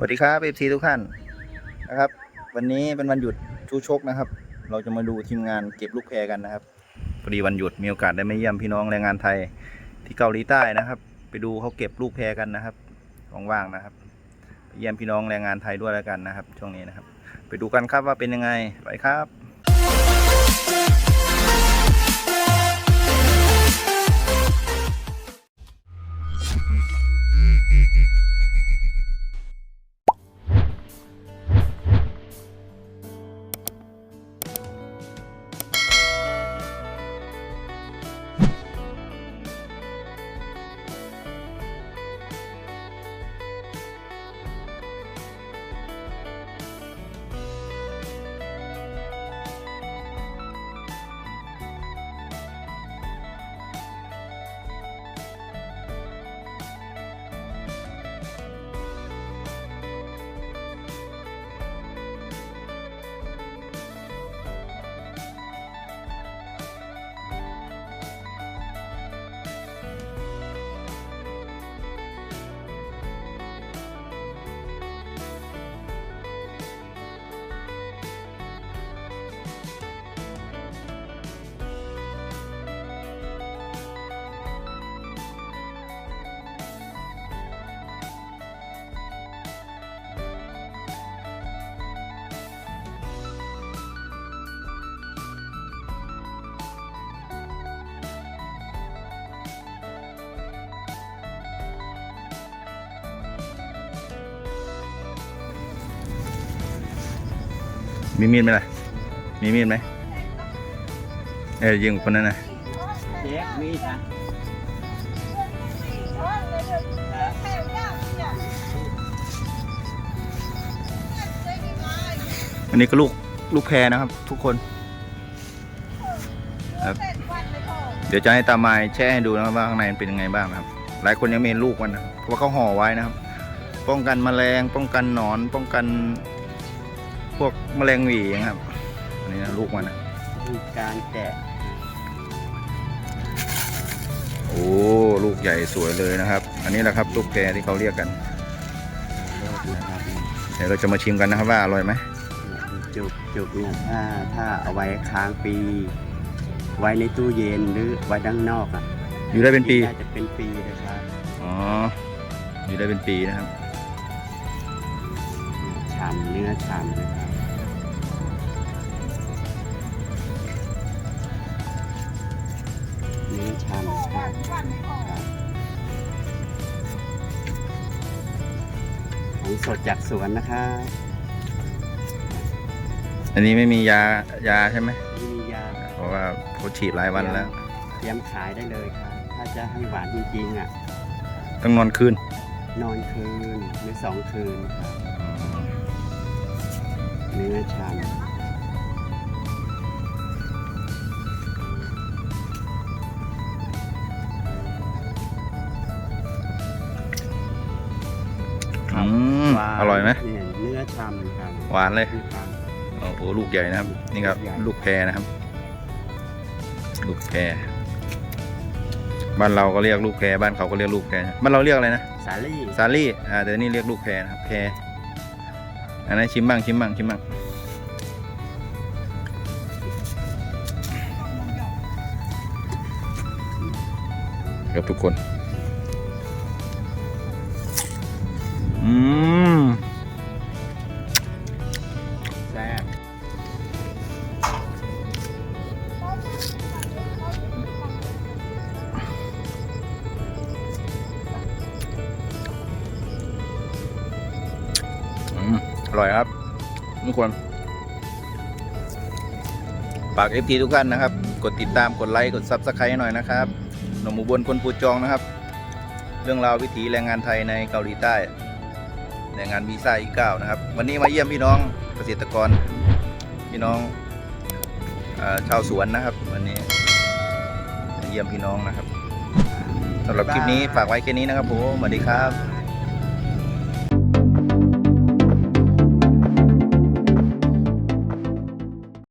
สวัสดีครับเอฟซีทุกท่านนะครับ วันนี้เป็นวันหยุดชูชกนะครับ เราจะมาดูทีมงานเก็บลูกแพรกันนะครับพอดีวันหยุดมีโอกาสได้มาเยี่ยมพี่น้องแรงงานไทยที่เกาหลีใต้นะครับ ไปดูเขาเก็บลูกแพรกันนะครับว่างๆนะครับไปเยี่ยมพี่น้องแรงงานไทยด้วยแล้วกันนะครับ ช่วงนี้นะครับ ไปดูกันครับว่าเป็นยังไงไปครับ มีมีดไหมล่ะ มีมีดไหมเออยิงคนนั้นนะเจ๊มีดนะอันนี้ก็ลูกลูกแพรนะครับ ทุกคนครับเดี๋ยวจะให้ตามายแช่ให้ดูนะครับว่าข้างในมันเป็นยังไงบ้างนะครับ หลายคนยังไม่เห็นลูกมันนะเพราะว่าเขาห่อไว้นะครับ ป้องกันแมลงป้องกันหนอนป้องกัน พวกแมลงหวีนะครับ อันนี้นะลูกมันนะมีการแกะโอ้ลูกใหญ่สวยเลยนะครับ อันนี้แหละครับลูกแพรที่เขาเรียกกันโลกนะครับเดี๋ยวเราจะมาชิมกันนะครับว่าอร่อยไหมจุกจุกเนี่ยถ้าถ้าเอาไว้ค้างปี ไว้ในตู้เย็นหรือไว้ด้านนอกอะอยู่ได้เป็นปีน่าจะเป็นปีนะครับอ๋ออยู่ได้เป็นปีนะครับฉ่ำเนื้อฉ่ำนะครับำครับครับของสดจากสวนนะครับอันนี้ไม่มียายาใช่ไหมไม่มียาเพราะว่าเขาฉีดหลายวันแล้ว เตรียมขายได้เลยครับถ้าจะให้หวานจริงๆอะต้องนอนคืน นอนคืนหรือสองคืนครับเนื้อชามอืมอร่อยไหมเนี่ยเนื้อชามครับหวานเลย มีความ โอ้โหลูกใหญ่นะครับ นี่ครับลูกใหญ่ ลูกแพรนะครับ ลูกแพรบ้านเราก็เรียกลูกแพรบ้านเขาก็เรียกลูกแพรบ้านเราเรียกอะไรนะสาลี่ซาลี่อ่าแต่นี่เรียกลูกแพรนะครับแพรอันนั้นชิมบ้างชิมบ้างชิมบ้างครับทุกคน อืมแซ่บอืมอร่อยครับ ทุกคนฝากเอฟทีทุกท่านนะครับ กดติดตามกดไลค์กดซับสไครต์หน่อยนะครับ หนุ่มอุบลคนปูจองนะครับ เรื่องราววิถีแรงงานไทยในเกาหลีใต้ ในงานมีซ่าอีกเก้านะครับ วันนี้มาเยี่ยมพี่น้องเกษตรกร พี่น้องออชาวสวนนะครับ วันนี้มาเยี่ยมพี่น้องนะครับสำหรับคลิปนี้ฝากไว้แค่นี้นะครับผมสวัสดีครับ